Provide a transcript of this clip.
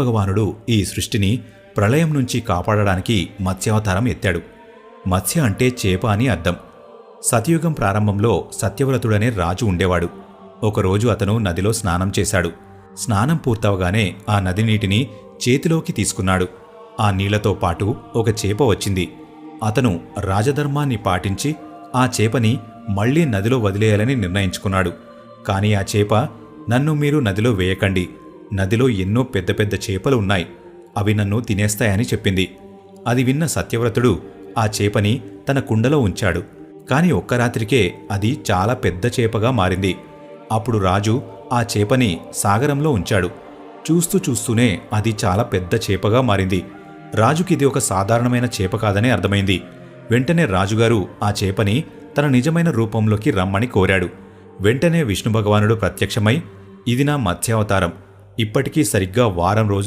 భగవానుడు ఈ సృష్టిని ప్రళయం నుంచి కాపాడడానికి మత్స్యావతారం ఎత్తాడు. మత్స్య అంటే చేప అని అర్థం. సతయుగం ప్రారంభంలో సత్యవ్రతుడనే రాజు ఉండేవాడు. ఒకరోజు అతను నదిలో స్నానం చేశాడు. స్నానం పూర్తవగానే ఆ నది నీటిని చేతిలోకి తీసుకున్నాడు. ఆ నీళ్ళతో పాటు ఒక చేప వచ్చింది. అతను రాజధర్మాన్ని పాటించి ఆ చేపని మళ్ళీ నదిలో వదిలేయాలని నిర్ణయించుకున్నాడు. కాని ఆ చేప నన్ను మీరు నదిలో వేయకండి. నదిలో ఎన్నో పెద్ద పెద్ద చేపలు ఉన్నాయి. అవి నన్ను తినేస్తాయని చెప్పింది. అది విన్న సత్యవ్రతుడు ఆ చేపని తన కుండలో ఉంచాడు. కాని ఒక్క రాత్రికే అది చాలా పెద్ద చేపగా మారింది. అప్పుడు రాజు ఆ చేపని సాగరంలో ఉంచాడు. చూస్తూ చూస్తూనే అది చాలా పెద్ద చేపగా మారింది. రాజుకిది ఒక సాధారణమైన చేప కాదని అర్థమైంది. వెంటనే రాజుగారు ఆ చేపని తన నిజమైన రూపంలోకి రమ్మని కోరాడు. వెంటనే విష్ణు భగవానుడు ప్రత్యక్షమై ఇది నా మత్స్యావతారం ఇప్పటికీ సరిగ్గా వారం రోజుల